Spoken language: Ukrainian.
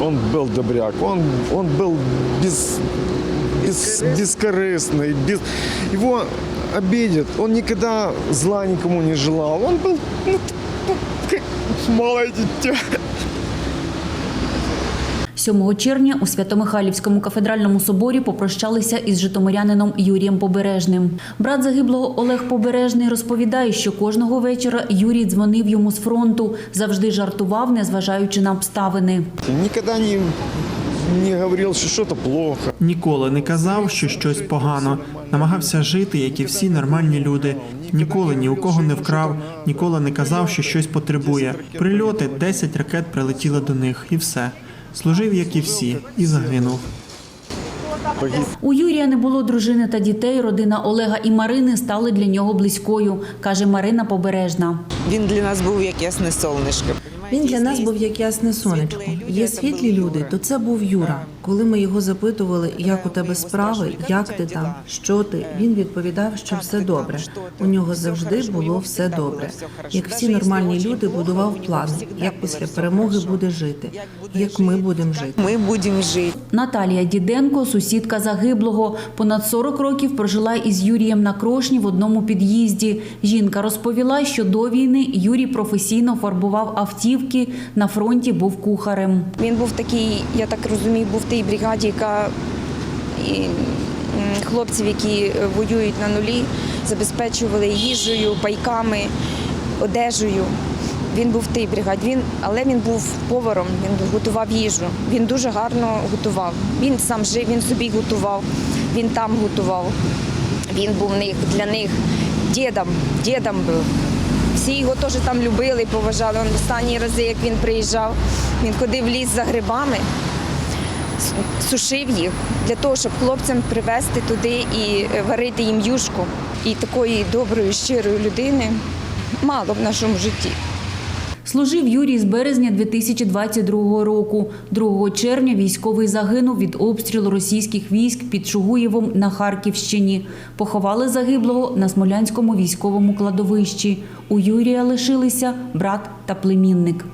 он был добряк, он, он был без, без, бескорыстный, без, его обидят, он никогда зла никому не желал, он был ну, как малое дитя. 7 червня у Свято-Михайлівському кафедральному соборі попрощалися із житомирянином Юрієм Побережним. Брат загиблого Олег Побережний розповідає, що кожного вечора Юрій дзвонив йому з фронту, завжди жартував, незважаючи на обставини. Никогда не, не говорил, что что-то плохо. Ніколи не казав, що щось погано. Намагався жити, як і всі нормальні люди. Ніколи ні у кого не вкрав, ніколи не казав, що щось потребує. Прильоти 10 ракет прилетіли до них, і все. Служив, як і всі, і загинув. У Юрія не було дружини та дітей. Родина Олега і Марини стали для нього близькою, каже Марина Побережна. Він для нас був як ясне сонечко. Він для нас був як ясне сонечко. Є світлі люди, то це був Юра. Коли ми його запитували, як у тебе справи, як ти там, що ти, він відповідав, що все добре. У нього завжди було все добре. Як всі нормальні люди, будував плани, як після перемоги буде жити, як ми будемо жити. Ми будемо жити. Наталія Діденко, сусідка загиблого, понад 40 років прожила із Юрієм на крошні в одному під'їзді. Жінка розповіла, що до війни Юрій професійно фарбував автівки, на фронті був кухарем. Він був такий, я так розумію, був в тій бригаді, яка і, хлопців, які воюють на нулі, забезпечували їжею, пайками, одежею. Він був в тій бригаді, він, але він був поваром, він готував їжу. Він дуже гарно готував. Він сам жив, він собі готував, він там готував. Він був для них дідом, дідом був. Всі його теж там любили, поважали. Он останні рази, як він приїжджав, він ходив ліс за грибами, сушив їх для того, щоб хлопцям привезти туди і е, варити їм юшку. І такої доброї, щирої людини мало в нашому житті. Служив Юрій з березня 2022 року. 2 червня військовий загинув від обстрілу російських військ під Шугуєвом на Харківщині. Поховали загиблого на Смолянському військовому кладовищі. У Юрія лишилися брат та племінник.